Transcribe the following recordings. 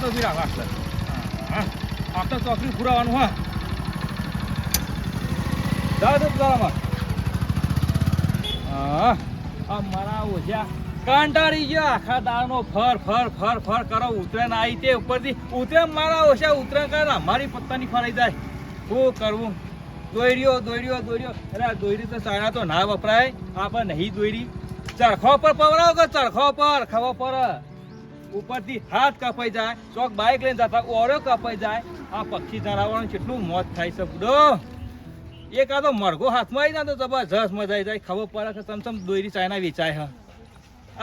આટલો બી રાખ આટલો આટલો ચોકડી પુરાવાનું, હા. તો તારામાં હા. આ મારા ઓછ્યા કંટાળી ગયો. આખા દાળનો ફર ફર ફર ફર કરો. ઉતરેન આવી તે ઉપરથી. ઉતરે મારા ઓછા ઉતરે કરે મારી પત્તાની ફરાઈ જાય. શું કરવું? દોર્યો દોર્યો દોર્યો અરે દોયડી તો સારા તો ના વપરાય. આપણે નહીં દોરી ચરખો પર પવરાવો કે ચરખો પર? ખબર પર ઉપરથી હાથ કપાઈ જાય, ચોક બાઇક લઈને જતા ઓરો કપાઈ જાય. આ પક્ષી ધરાવવાનું કેટલું મોત થાય છે બુડો. એક આ તો મરઘો હાથમાં આવી જાય તો જબરજસ્ત મજા આવી જાય. ખબર પડે કે સમસમ દોરી ચાઇના વેચાય હા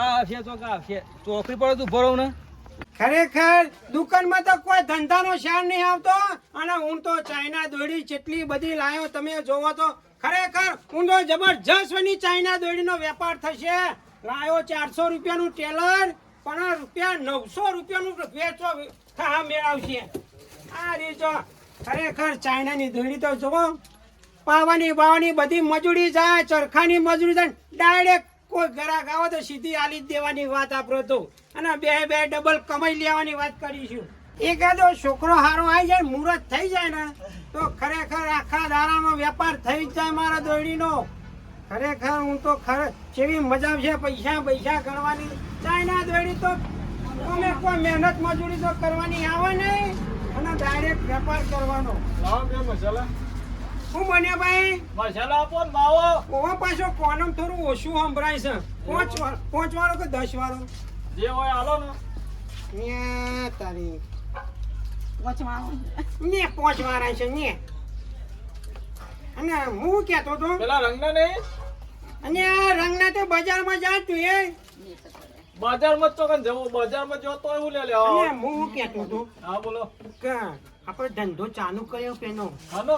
આ આવશે ચોક આવશે. ચોકડી પર તું ભરો ને. ખરેખર દુકાનમાં તો કોઈ ધંધાનો શાર નહીં આવતો. અને હું તો ચાઇના દોડી જેટલી બધી લાયો, તમે જોવો તો ખરેખર હું તો જબરજસ્ત ચાઇના દોડીનો વેપાર થશે. લાયો ચારસો રૂપિયાનું ટેલર. પણ રૂપિયા નવસો રૂપિયાનું વેચો હા મેળવશે આ રીતો ખરેખર ચાઇનાની દોડી તો જુઓ. પાવાની બાવાની બધી મજૂરી જાય, ચરખાની મજૂરી જાય, ડાયરેક્ટ કોઈ ગ્રાહક આવે તો સીધી આલી જ દેવાની વાત આપણો તો. અને બે બે ડબલ કમાઈ લેવાની વાત કરીશું. એકાદો છોકરો હારો આવી જાય મુહૂર્ત થઈ જાય ને, તો ખરેખર આખા દાડામાં વેપાર થઈ જ જાય મારા દોડીનો ખરેખર હું તો ખરે જેવી મજા છે પૈસા પૈસા કરવાની ચાઇના દોડી તો અમે કોઈ મહેનત મજૂરી તો કરવાની આવે નહીં અને ડાયરેક્ટ વેપાર કરવાનો. લાવો બે મસાલા. શું બને ભાઈ? મસાલા આપો ને માવો ઓવા પાછો કોનમ થોડું ઓછું સંભળાય છે. પાંચ વાર- પાંચ વાળો કે દસ વાળો? જે હોય હાલો ને. તારી. ને પાંચ વાળા છે ને અને હું કહેતો તો? પેલા રંગના નહીં? અને આ રંગના તો બજારમાં જાય તું એ. બજારમાં તો કન જવું બજારમાં જો તો એવું લે લે. અને હું. કહેતો તો હા બોલો. કે આપણે ધંધો ચાલુ કર્યો પેનો હાલો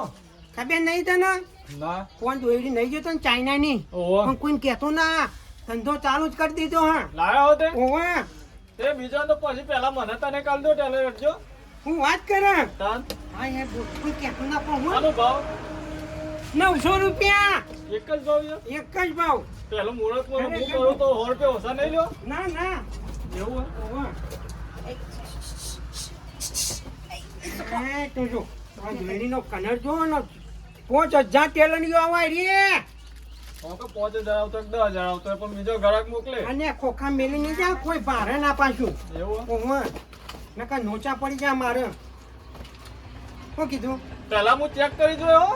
ખબર નહીં તને? ના. કોણ દોડી નહીં ગયો ને ચાઇનાની. પણ કોઈને કહેતો ના ધંધો ચાલુ જ કરી દીધો હા. લાયો હોતે ઓવા તે બીજો તો પછી પહેલા મને તને કાલ દો ટેલે રખજો હું વાત કરે? તન. હા એ કોઈ કહેતો ના પણ હું? હાલો ભાવ? નવસો રૂપિયા. એક જ ભાવ એક જ ભાવ. પેલું મુહૂર્તમાં હું કરું તો હોર પે ઓછા નહીં લ્યો? ના ના. એવું હે? એ તું જો. જોડીનો કલર જો ને. પાંચ હજાર ગયો આવા રે. હું તો પાંચ હજાર આવતો દસ હજાર આવતો પણ બીજો ગ્રાહક મોકલે. અને ખોખા મેલી નહીં જાય કોઈ ભારે ના પાછું. એવું નકા નોચા પડી જાય મારે. શું કીધું? પેલા હું ચેક કરી જોયો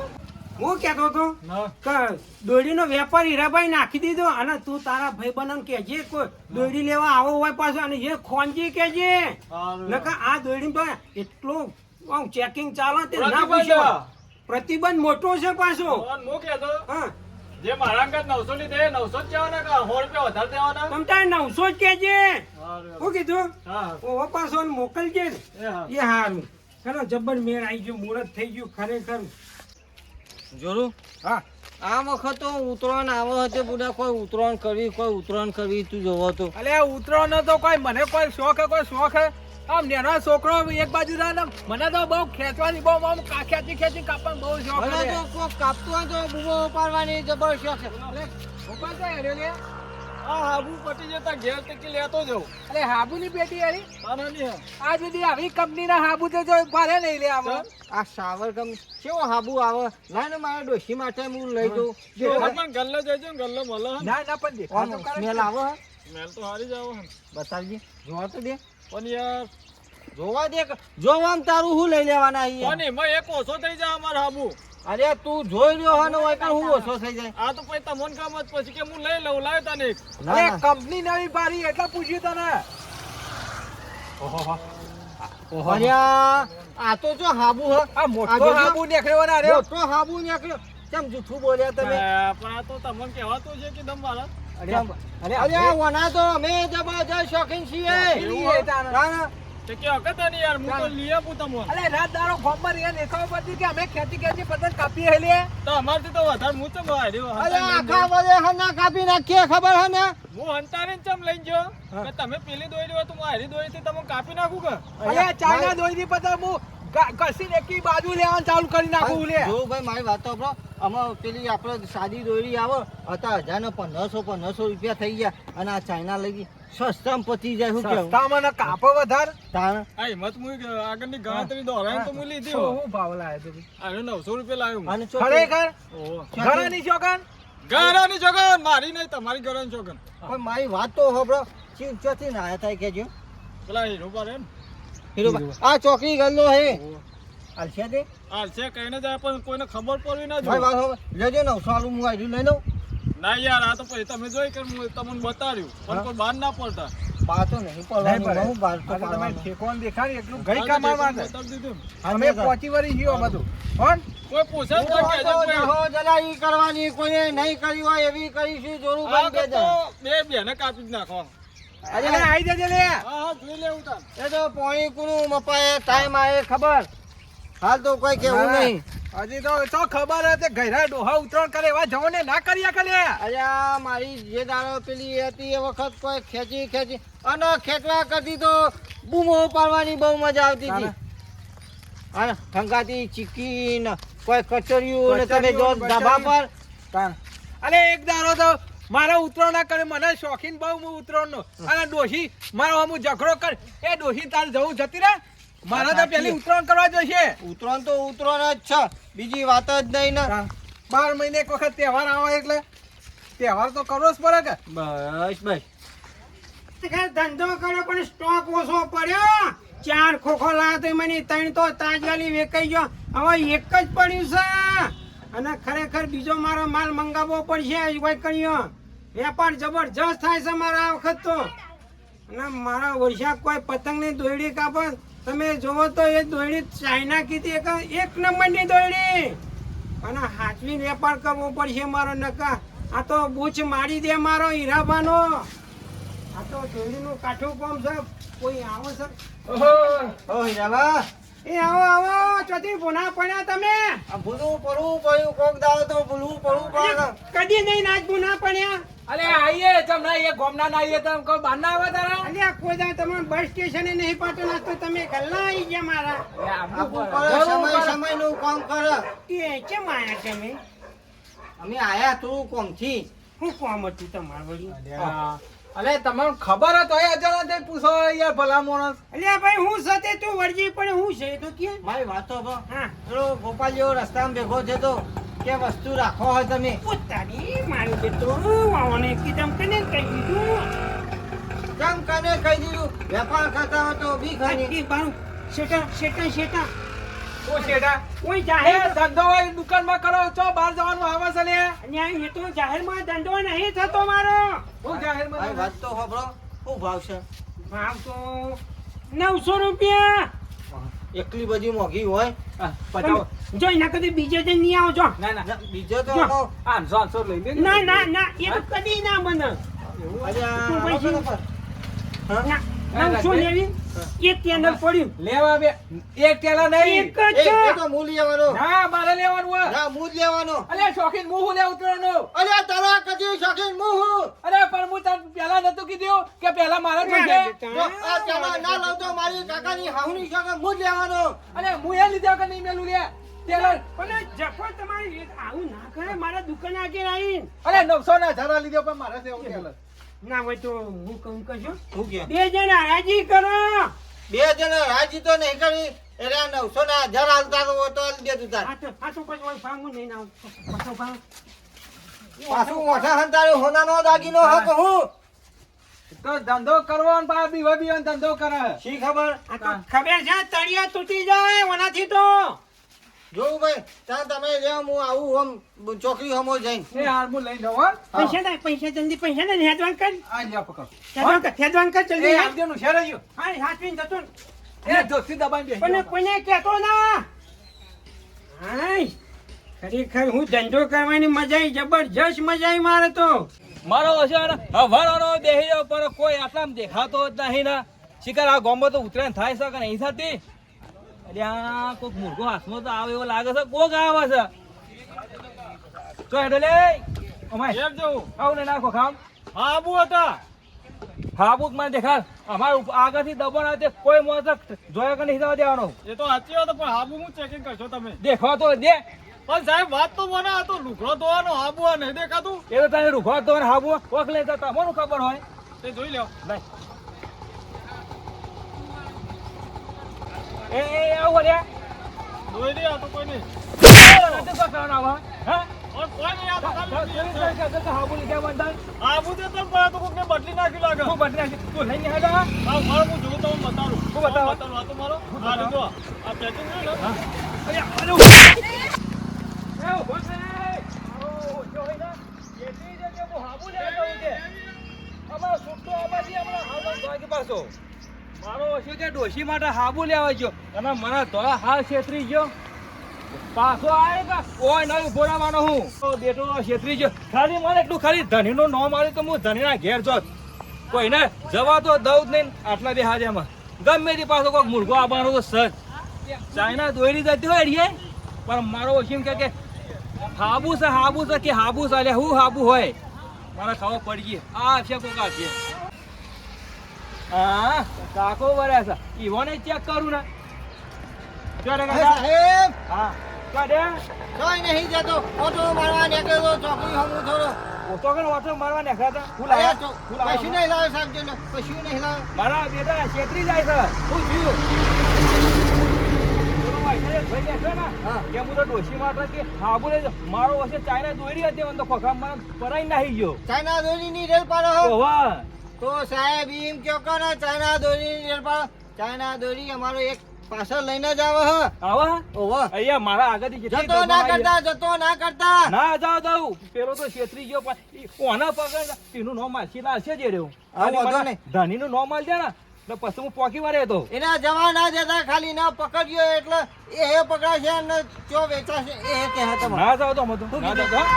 હો. કેતો હતો કે દોડીનો વેપાર હીરાભાઈ નાખી દીધો અને તું તારા ભાઈ બન કેજે કોઈ દોડી લેવા આવો હોય પાછો અને જે ખોંજી કેજે. નકા આ દોડી તો એટલો ચેકિંગ ચાલે તે ના. પૂછ્યો પ્રતિબંધ મોટો છે પાછો. હું કેતો હા જે મારા અંગત નવસો ની દે નવસો જ જવાના કા સો રૂપિયા વધારે દેવાના? તમ તારે નવસો જ કેજે હું કીધું હા. પાછો મોકલજે એ એ હારું. ચલો જબ્બર મેળ આવી ગયો મુહૂર્ત થઈ ગયું ખરેખર. જોરું? હા. આ વખત તો ઉતરાણ આવો હતો બધા કોઈ ઉતરાણ કરવી કોઈ ઉતરાણ કરવી તું જોવો તો. અલે ઉતરવાનો તો કોઈ મને કોઈ શોખ હે કોઈ શોખ હે? આમ નેનો છોકરો એક બાજુ રહે ને મને તો બહુ ખેંચવાની બહુ આમ ખેંચી ખેંચી કાપવાનું બહુ શોખ મને છે તો કાપતો હોય તો બૂમો પાડવાની જબર શોખ છે. અલે ઊભા તો હેર્યો લે. આ હાબુ પટી જતા ઘેર ટેકી લેતો જવું હાબુ ની પેટી નહીં આ સુધી આવી કંપનીના હાબુ તો જો ભારે નહીં લે આમાં આ સાવર ગમ કેવો હાબુ આવે? ના ને મારા ડોશી માટે હું લઈ દઉં. જો પણ ગલ્લો જજો ને ગલ્લો મળે. ના ના પણ દેખા તો કરે. સ્મેલ આવે હે? સ્મેલ તો હારી જ આવે જોવા તો દે. પણ યાર જોવા દે જોવામ તારું હું લઈ લેવાના અહીંયા? એક ઓછો થઈ જાય અમારે હાબુ. અરે તું જોઈ રહ્યો હોય ને હોય પણ હું ઓછો થઈ જાય. આ તો પછી તમને કામ જ પછી કે હું લઈ લઉં લાવ તને ના. કંપની નવી પાડી એટલે પૂછ્યું તને. અરે આ તો જો હાબુ હ. આ મોટો હાબુ નીકળ્યો ને અરે. મોટો હાબુ નીકળ્યો. કેમ જૂઠું બોલ્યા તમે? પણ આ તો તમને કહેવાતું છે કે દમ મારા. અરે અરે અરે વના તો અમે જબરજસ્ત શોખીન છીએ. ના, ના. તે કે હકત નહીં યાર હું તો લઈ આપું તમને. અલે રાત દાડો ફોર્મમાં રહ્યા દેખાવ પડતી કે અમે ખેતી ખેતી પતંગ કાપીએ હેલીએ તો અમારથી તો વધારે હું ચમ હાર્યો અરે આખા બધે હના કાપી નાખીએ ખબર હે ને? હું હંતારીને ચમ લઈને ગયો કે તમે પેલી દોરી હોય તો હું હારી દોરીથી તમે કાપી નાખું કે? ચાઇના દોરી પતંગ હું ક- કશી એકી બાજુ લેવાનું ચાલુ કરી નાખું લે. જો ભાઈ મારી વાત તો સાંભળો. આમાં પેલી આપણે સાદી દોરી આવે હતા હજાર ને પંદરસો પંદરસો રૂપિયા થઈ ગયા અને આ ચાઇના લગી સસ્તામાં પતી જાય શું કેવું? સસ્તામાં ને કાપો વધારે? તાણ? આ હિંમત મુઈ આગળની ગણતરી દોરાય તો મુ લીધી શું ભાવ લાયો તો? આનો નવસો રૂપિયા લાયો અને ખરેખર. ઘણાની ચોકન? ગારાની ચોગન મારી નહીં તમારી ગારાની ચોગન પણ મારી વાત તો સાંભળો ચી ચોથી ના આયા થાય કેજો. પેલા હીરો પર એમ. હીરોભાઈ આ ચોકડી ગલ્લો હે. હાલશે દે હાલ છે કહીને જાય પણ કોઈને ખબર પડવી ના ભાઈ જોઈએ. લેજો નવસો આલું હું આઈ લઈ લઉં. ના યાર આ તો પછી તમે જોઈ કે હું તમને બતાડ્યું. પણ? કોઈ બહાર ના પડતા. બહાર તો નહીં નહીં પડવાનું હું બહાર તો આ તમે ઠેકોન દેખાડી એટલું ગઈ કામ માટે બતાડી દીધું અમે પહોંચી વળી ગયો બધું. કોઈ પૂછે તો કે જલાઈ કરવાની કોઈને નહીં કરી હોય એવી કરીશું જોરું બંધ તો બે બેને કાપી જ નાખો અરે આઈ જજે લે. હા હા જોઈ લેવું તાર એ તો પોણી કુણું મપાએ ટાઈમ આવે ખબર? હાલ તો કોઈ કેવું. નહીં. હજી તો તો ખબર હતી ઘરે ડોહા ઉતરણ કરે એવા જવાને ના કર્યા કરે. અરે મારી જે દાડો પેલી હતી એ વખત કોઈ ખેંચી ખેંચી અને ખેંચવા કરતી તો બૂમો પાડવાની બહુ મજા આવતી હતી. અને ઠંગાતી ચીકી ને કોઈ કચરિયું ને તમે જો ધાબા પર. અરે એક દાડો તો મારા ઉતરણ ના કરે મને શોખીન બહુ હું ઉતરણ નો અને ડોહી મારો હું ઝઘડો કર. એ ડોહી તાર જવું જતી રે મારા તો પેલી ઉતરાણ કરવા જોઈશે ઉતરાણ તો ઉતરાણ જ છે. બીજી વાત જ નહીં ને. બાર મહિને એક વખત તહેવાર આવે એટલે તહેવાર તો કરવો જ પડે કે. બસ બસ. ધંધો કર્યો પણ સ્ટોક ઓછો પડ્યો. ચાર ખોખો લાવ્યો તો મને ત્રણ તો તાજવાલી વેચાઈ ગયો. હવે એક જ પડ્યું છે. અને ખરેખર બીજો મારો માલ મંગાવવો પડશે કોઈ કણ્યો વેપાર જબરજસ્ત થાય છે મારા આ વખત તો. અને મારા વર્ષા કોઈ પતંગની દોયડી કાપો? તમે જોવો તો એ દોયડી ચાઇના કીધી એક એક નંબરની દોયડી. અને હાથવી વેપાર કરવો પડશે મારો નકા. આ તો બૂચ મારી દે મારો હીરાબાનો. આ તો દોયડીનું કાઠું કોમ છે. કોઈ આવો છે? ઓ હીરાબા. એ આવો આવો. ચોથી ભૂના પડ્યા તમે. ભૂલવું પડવું પડ્યું કોક દાવ તો ભૂલવું પડવું પડે. કદી નહીં નાચ ભૂના પડ્યા. અલે આઈએ તમને એ ગોમના ના આઈએ તમે કોઈ બહાર ના આવે તારા. અલ્યા કોઈ જાય તમે બસ સ્ટેશને નહીં પાટો તો તમે ગલ્લા આવી ગયા મારા. સમય સમયનું કામ કરો. એ કેમ આયા તમે અમે? આયા તું કોમથી? હું કોમ હતું તમારું વળી? અલે તમને ખબર હતો એ અજાણા તે પૂછો યાર ભલા માણસ. અલે ભાઈ હું સતે તું વળજી પણ હું છે? તો કે? મારી વાતો હા. પેલો ગોપાલ જેવો રસ્તામાં ભેગો છે તો કે વસ્તુ રાખો હોય તમે. પોતાની મારું બેટો વાવને કીધમ કને કહી દીધું. કેમ કને કહી દીધું? વેપાર કરતા હો તો બી ખાની કી બારું શેટા શેટા શેટા ઓ શેટા કોઈ જાહેર ધંધો હોય દુકાનમાં કરો છો બહાર જવાનું આવે છે લે? ન્યાય એ તો જાહેરમાં ધંધો નહીં થતો મારો. હું જાહેર મારી વાત તો ખબરો હું ભાવ છે? ભાવ તો નવસો રૂપિયા. એકલી બધી મોંઘી હોય. જો એના કદી બીજે જઈને નહીં આવો જો. ના ના બીજો તો જો. આઠસો આઠસો લઈ લે. ના ના ના એ તો કદી ના બને. એવું ના, નવસો. લેવી? એક ત્યાં પડ્યું. લેવા બે. એક ટેલા નહીં. એક જ એ, તો મૂળ લેવાનો. ના મારે લેવાનું હોય. ના મૂળ લેવાનો. અલે શોખીન હું લે ઉતરવાનું અરે તારા કદી શોખીન મું હું? અરે પણ હું તને પહેલા નતું કીધું કે પહેલા મારા આ ના લઉં તો મારી કાકાની હાહુની શોખે મૂળ લેવાનો. અલે હું એ લીધા કે નહીં મેલું લે? ટેલર પણ જફો તમારી આવું ના કરે મારા દુકાન આગળ આવીને. અરે નવસો ના હજાર લીધો પણ મારે દેવું ટેલર ના હોય તો હું કહું કશું શું કે? બે જણા રાજી કરો. બે જણા રાજી તો નહીં કરી એટલે નવસો ના હજાર હાલતા હોય તો હાલી દેતું તાર. પાછું પછી ઓય ભાંગું નહીં ના પાછો ભાંગ. પાછું મોઢા હંતાડ્યો હોનાનો દાગીનો હક હું. તો ધંધો કરવો ને પા બીવા બીવા ધંધો કરે. શી ખબર? ખબર છે તળિયા તૂટી જાય ઓનાથી તો. જોવું ભાઈ ત્યાં તમે લેવો હું આવું આમ ચોકડી હમો જઈને. એ હાર હું લઈ જાવ પૈસા દે પૈસા જલ્દી પૈસા દે હેદવાન કર. આ લ્યા પકડ. હેદવાન કર હેદવાન કર જલ્દી. એ દેનું શેર આવ્યો હા હાથવીન જતો ને. એ દોસ્તી દબાઈ બેસી પણ. કોઈને કહેતો ના. હાય ખરેખર હું ધંધો કરવાની મજા આવી જબરજસ્ત મજા આવી મારે તો. મારો હશે હવારાનો બેહી પર કોઈ આટલામાં દેખાતો જ નહીં ના. શિકાર આ ગોમ્બો તો ઉતરાયણ થાય છે કે નહીં થતી અલ્યા કોક મુર્ગો હાથમાં તો આવે એવો લાગે છે કોક આવે છે. તો હેડો લે. અમાય કેમ જવું આવું ને નાખો ખામ. હા આબુ હતા હાબુક મને દેખાડ અમારે આગળથી દબાણ આવે કોઈ મોત જોયા કે નહીં જવા દેવાનો. એ તો સાચી વાત પણ હાબુ હું ચેકિંગ કરશો તમે? દેખવા તો દે. પણ સાહેબ વાત તો મને આ તો લુગડો ધોવાનો હાબુ આ નહીં દેખાતું? એ તો તમે રૂખવા ધોવાનો હાબુ કોક લઈ જતા મને ખબર હોય. તે જોઈ લો નહીં. એ એ આવો રે આ તો કોઈ નહીં નથી શું કરવાનું આવા? હા? કોઈ નહીં આ તો તો હાબુ લીધા બંધન? હાબુ તો આ તો કોકને બદલી નાખી લાગે હું બદલી નાખી? તું લઈને હેડો આ મારો હું જોઉં તો હું બતાવો? હું આ તો મારો આ આ પેકિંગ છે ને હા? અરે, એ ને. જ કે હું હાબુ લેવા જાઉં છે. અમારો છૂટો આબાજી હમણાં હાલો ભાગી પાછો. મારો ઓછો કે ડોશી માટે હાબુ લેવા ગયો. અને મને ધોળા હાલ છેતરી ગયો. પાછો આવે કે ઓય નહીં ઊભો રહેવાનો હું. બેટો છેતરી ગયો. ખાલી મને એટલું ખાલી ધણીનું નો આવ્યું તો હું ધણીના ઘેર જોત કોઈને જવા તો દઉં જ નહીં આટલા બે હાજરમાં ગમે તે પાછો કોઈક મુર્ગો આવવાનો તો સજ ચાઇના દોરી જતી હોય રે પણ મારો ઓછીમ કે હાબુ છે હાબુ છે કે હાબુ છે? હું હાબુ હોય? મારે ખાવા પડી ગઈ આ છે કોક છે હા કાકો વર્યા છે. ઈવોને ચેક કરું ને. ક્યારે કાકા. સાહેબ! હા. કોઈ નહીં જતો ઓટો મારવા નીકળ્યો ચોકડી હમું થોડો. ઓટો ઓટો મારવા ને ખાતા ફૂલ આયા તો કશું નહીં લાવે સાહેબ કશું નહીં લાવે મારા બેટા છેતરી જાય છે. ને, હા. કે કે બોલે મારો વચ્ચે ચાઇના દોરી હતી તો ખોખા મને પરાઈ નાહી ગયો. ચાઇના દોરીની રેલ પાડો હો. તો સાહેબ એમ કયો કે ને ચાઇના દોરી ચાઇના દોરી અમારો એક પાછળ લઈને જ આવે હ. આવા? ઓવો અહીંયા મારા આગળ જતો ના કરતા જતો ના કરતા. ના જાવ દઉં પેલો તો છેતરી ગયો ઓના પકડ તેનું નોમ માલસી લાલશે જે રહ્યો. નહીં. ધણીનું નોમ માલ છે ને એટલે પછી હું પોકી વારે હતો એના જવા ના જતા ખાલી ના પકડ્યો એટલે એ હે પકડાશે અને ચો વેચાશે એ હે કહે તમે ના જાવ તો મતો ના જાવ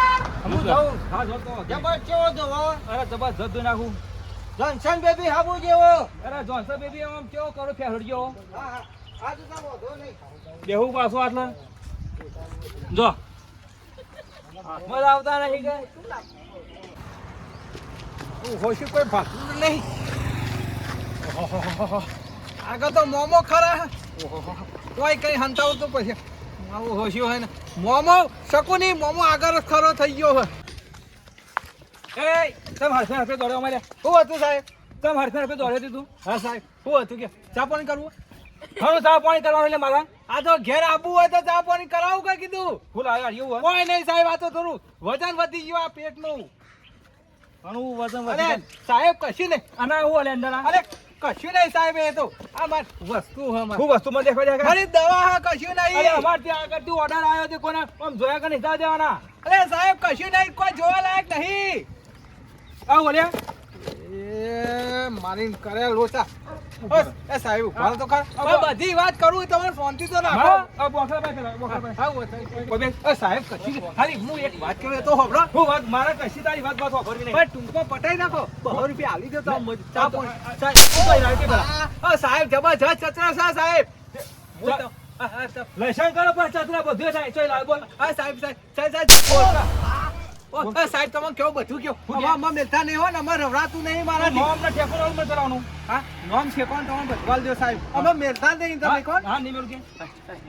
હું જાઉં. હા જો તો જબર ચેવો જોવો અરે જબરજસ્ત નાખું. જોન્સન બેબી હાબુ જેવો. અરે જોન્સન બેબી આમ કેવો કરો ફેરડ્યો હા હા. આ તો વધો નહીં. બેહું પાછો આટલે. જો. મજા આવતા નહીં કે. હોશું કોઈ ભાગતું નહીં. આગળ તો મોમો ખરા. કોઈ કઈ હંતાવું તો પછી. આવું હોશ્યું હોય ને. મોમો શકું મોમો આગળ ખરો થઈ ગયો હોય. એ તમે હરફે હરફે દોડ્યો અમારે? શું હતું સાહેબ? તમે હરફે હરફે દોડ્યો હતું તું? હા સાહેબ શું હતું કે? ચા પાણી કરવું? ઘણું ચા પાણી કરવાનું એટલે મારા. આ તો ઘેર આવવું હોય તો ચા પાણી કરાવું કે કીધું? ફૂલ આવ્યા એવું કોઈ નહીં સાહેબ આ તો થોડું વજન વધી ગયું આ પેટનું. ઘણું વજન વધી સાહેબ કશું નહીં. અને હું અલે અંદર અરે કશું નહીં સાહેબ એ તો. આ માર વસ્તુ હે માર. હું વસ્તુ મને દેખવા દેખા મારી દવા હે કશું અરે નહીં અમાર ત્યાં આગળ ઓર્ડર આવ્યો છે કોને? આમ જોયા કે નહીં દેવાના? અરે સાહેબ કશું નહીં કોઈ જોવા લાયક નહીં. આ ઓલ્યા એ મારી કરે લોચા. એ સાહેબ ઊભા તો ખરા. બધી વાત કરું તમારે શાંતિ તો રાખો. બોખરા પાસે બોખરા પાસે. હા, ઊભા થઈ. કોઈ બે- એ સાહેબ કશું ખાલી હું એક વાત કરું તો હોભળો. હું વાત મારે કશી તારી વાત વાત વાપરવી નહીં. પણ ટૂંકમાં પટાઈ નાખો. બસો રૂપિયા આલી દો તો ચા પાણી. સાહેબ, જબરજસ્ત ચચરા છે સાહેબ. કરો પણ ચતરા બધું થાય બોલ. સાહેબ સાહેબ સાહેબ સાહેબ સાહેબ તમે કેવું બધું કયો? આમાં મેલતા નહીં હોય ને અમારે રવડાતું નહીં મારા નોમ ને ઠેકો રોલમાં ચલાવવાનું હા? નોમ છે કોણ? તમે બધવાલ દો સાહેબ. અમે મેલતા નહીં તમે કોણ? હા નહીં મેળું કે?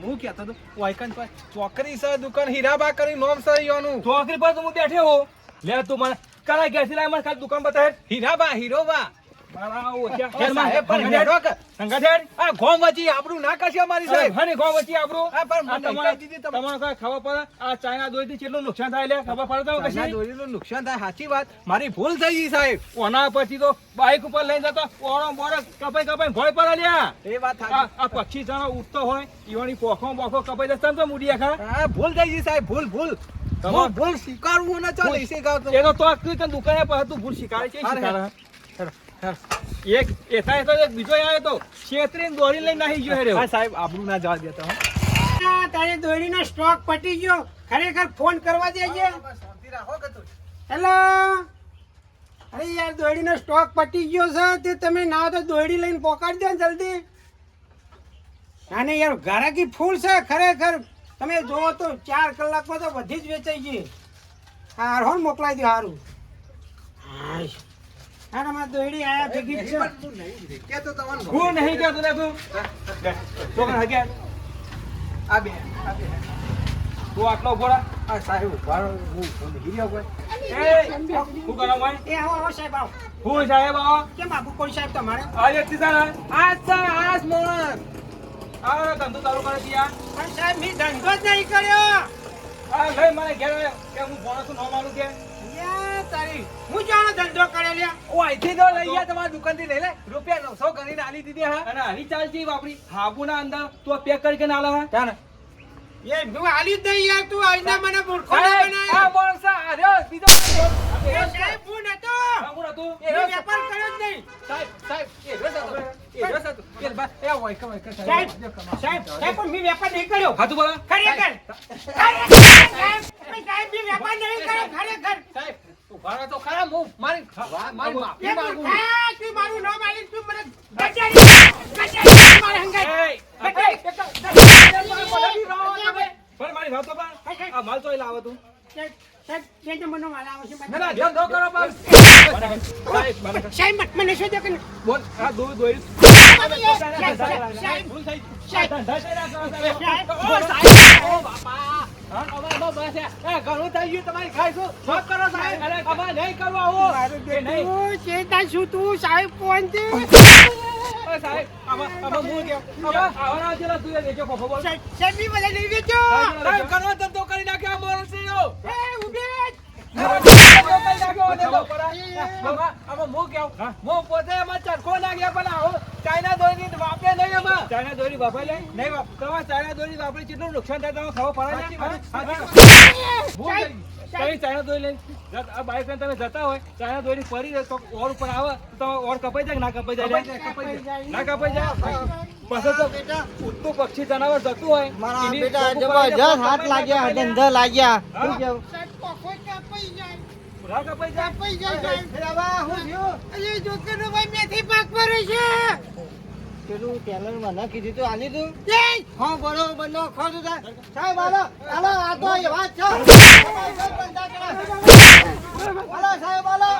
હું કહેતો તો વાયકન પર ચોકરી સર દુકાન હીરાબા કરી નોમ સર યોનું ચોકરી પર તો હું બેઠે હો લે તું મને કરા ગેસી લાય? મને ખાલી દુકાન બતાય હીરાબા હીરોબા. એ ના નુકસાન થાય સાચી વાત. મારી ભૂલ થઈ ગઈ સાહેબ. ઓના પછી તો ઉપર લઈને જતો કપાઈ કપાઈ ભોય લ્યા. એ વાત આ પક્ષી જાણો ઉડતો હોય ઈવાની પોખો બોખો કપાઈ જતા તો મુડી ખા ભૂલ થઈ ગઈ સાહેબ ભૂલ ભૂલ. તમાર- ભૂલ સ્વીકારવું ના ચાલે એનો તો દુકાને પર તું ભૂલ સ્વીકારે છે શીખાડે એ થાય એક એથા એક બીજો આવ્યો તો છેતરીને દોરી લઈને નાહી ગયો હેર્યો હા સાહેબ આબરૂ ના જવા દેતો હો. આ તારી સ્ટોક પટી ગયો. ખરેખર ફોન કરવા દેજે. શાંતિ રાખો કે તું. હેલો? અરે યાર દોડીનો સ્ટોક પટી ગયો છે તે તમે ના તો દોડી લઈને પોકાડી દો ને જલ્દી. ના નહીં યાર ઘરાકી ફૂલ છે ખરેખર. તમે જોવો તો ચાર કલાકમાં તો બધી જ વેચાઈ ગઈ. હા હોન મોકલાઈ દો સારું હાશ. હારા માં દોયડી આયા ભેગી છે. હું નહીં રે. કે તો તમને હું નહીં કહેતો ને તું છોકરા હગ્યા. આ બે આ બે. તું આટલો ઊભો આ સાહેબ ઊભા હું ઊભો કોઈ. એ શું કરો ભાઈ? એ આવો આવો સાહેબ આવો. હું સાહેબ આવો. કેમ આબુ કોઈ સાહેબ તમારે? આજે તીસા ને? આ સા આસ મોણ આ ધંધો ચાલુ કરે છે પણ સાહેબ મેં ધંધો જ નહીં કર્યો. આ ભાઈ મને ઘેર કે હું ભણો છું ન માનું કે? યા તારી હું જાણો ધંધો કરે ઓ અહીંથી તો લઈ ગયા તમારી દુકાનથી લઈ લે. રૂપિયા નવસો કરીને આલી દીધી હા. અને આવી ચાલતી વાપરી. હાબુના અંદર તું પેક કરી કે ના લાવે ચાલ એ હું આલી જ યાર તું આઈને મને મૂર્ખો ના સાહેબ, બનાય આ માણસ આ બીજો એ સાહેબ હું નતો. હું વેપાર કર્યો જ નહીં. સાહેબ સાહેબ એ રહ્યો સાહેબ. એ રહ્યો સાહેબ. એ બા- એ વાયકા વાયકા સાહેબ. સાહેબ. સાહેબ સાહેબ પણ મેં વેપાર નહીં કર્યો. હાથું બોલા. ખરેખર. ખરેખર સાહેબ. સાહેબ મેં વેપાર નહીં કર્યો ખરેખર. સાહેબ, ઊભા તો ખરા, હું મારી મારી માફી માંગુ. તું મારું નામ આલીને તું મને ગજાડી ગજાડી મારા હંગાઈ. પણ મારી વાત પણ આ માલ તો લાવે તું મને કરી નાખ્યો આ મોરસીઓ. એ, ઊભી રહે. ધંધો કરી નાખ્યો અને તો પરા. આમાં- આમાં હું કેવું? હા. હું પોતે એમાં ચરખો નાખ્યા પણ આવો ચાઇના દોરીની વાપરે નહીં એમાં ચાઇના દોરી વાપરી લે. નહીં વાપ તમારે ચાઇના દોરી વાપરી કેટલું નુકસાન થાય તમે ખબર પડે કઈ ચાઇના દોરી લઈને આ બાઈક લઈને તમે જતા હોય ચાઇના દોરી પડી તો ઓર ઉપર આવે તો તમે ઓર કપાઈ જાય ના કપાઈ જાય? કપાઈ જાય, ના કપાઈ જાય? પછી તો બેટા. ઉડતું પક્ષી જનાવર જતું હોય. મારા બેટા જબરજસ્ત હાથ લાગ્યા ધંધા લાગ્યા. શું કેવું સાહેબ, જાય, જાય. કપાઈ જાય? કાપાઈ જાય, સાહેબ. ફેરાવા, શું થયું? અરે, છોકરો ભાઈ મેથી પાક ભરે છે. પેલું ટેલર મને કીધું તું આલી તું એ, હા બરોબર નો ખોટું થાય સાહેબ હાલો હાલો આ તો એવા જ છે હાલો સાહેબ હાલો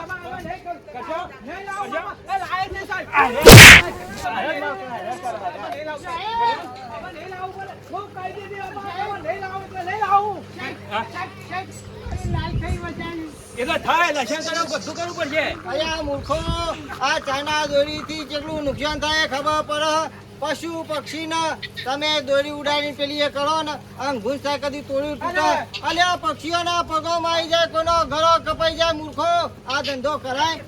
લાલ થઈ વધારી. એ તો થાય લસણ કરવું બધું કરવું પડશે. અયા મૂર્ખો આ ચાઇના દોરીથી કેટલું નુકસાન થાય ખબર પડે. પશુ પક્ષીને તમે દોરી ઉડાડી પેલી એ કરો ને આમ ઘૂસ થાય કદી તોડી તૂટે. અલે પક્ષીઓના પગો આવી જાય કોનો ઘરો કપાઈ જાય મૂર્ખો. આ ધંધો કરાય.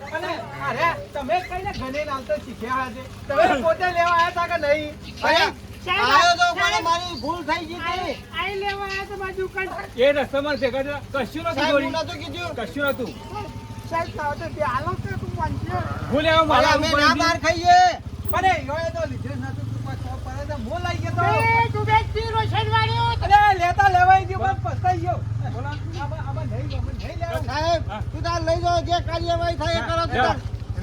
અરે, તમે કઈને ઘરે લાવતા શીખ્યા હશે. તમે પોતે લેવા આવ્યા હતા કે નહીં? આવ્યો તો પણ મારી ભૂલ થઈ ગઈ હતી આઈ લેવા આયા તો મારી દુકાન. એ રસ્તામાં ભેગા થયા. કશું નતું સાહેબ હું દોરી નતું કીધું કશું નતું સાહેબ, ખાઓ તો બે હાલો કે તું વાંચજો. હું લેવા મારા અમે ના. ખાઈએ તો લીધું નતું. તું પાછો પડે તો ગયો તો. એ, તું. અરે, લેતા લેવાઈ ગયો પણ ગયો. બોલા, આમાં- આમાં નહીં, આમાં નહીં લેવું. સાહેબ તું તાર લઈ જાઓ જે કાર્યવાહી થાય એ કરો તું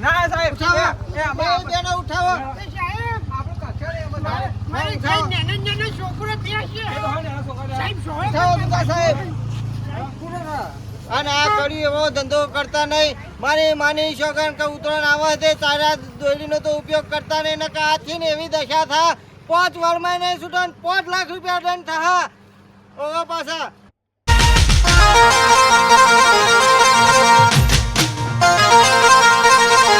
ના, સાહેબ. ઉઠાવો એ- આમાં- બે ઉઠાવો સાહેબ, આપણું એમાં છોકરો તો તું અને આ કરી એવો ધંધો કરતા નહીં. મારી માની શોગન કે ઉતરાણ આવે છે તારા દોરીનો તો ઉપયોગ કરતા નહીં નકા હાથી ને એવી દશા થા. પાંચ વારમાં નહીં છૂટો પાંચ લાખ રૂપિયા દંડ થા. ઓગો પાછા.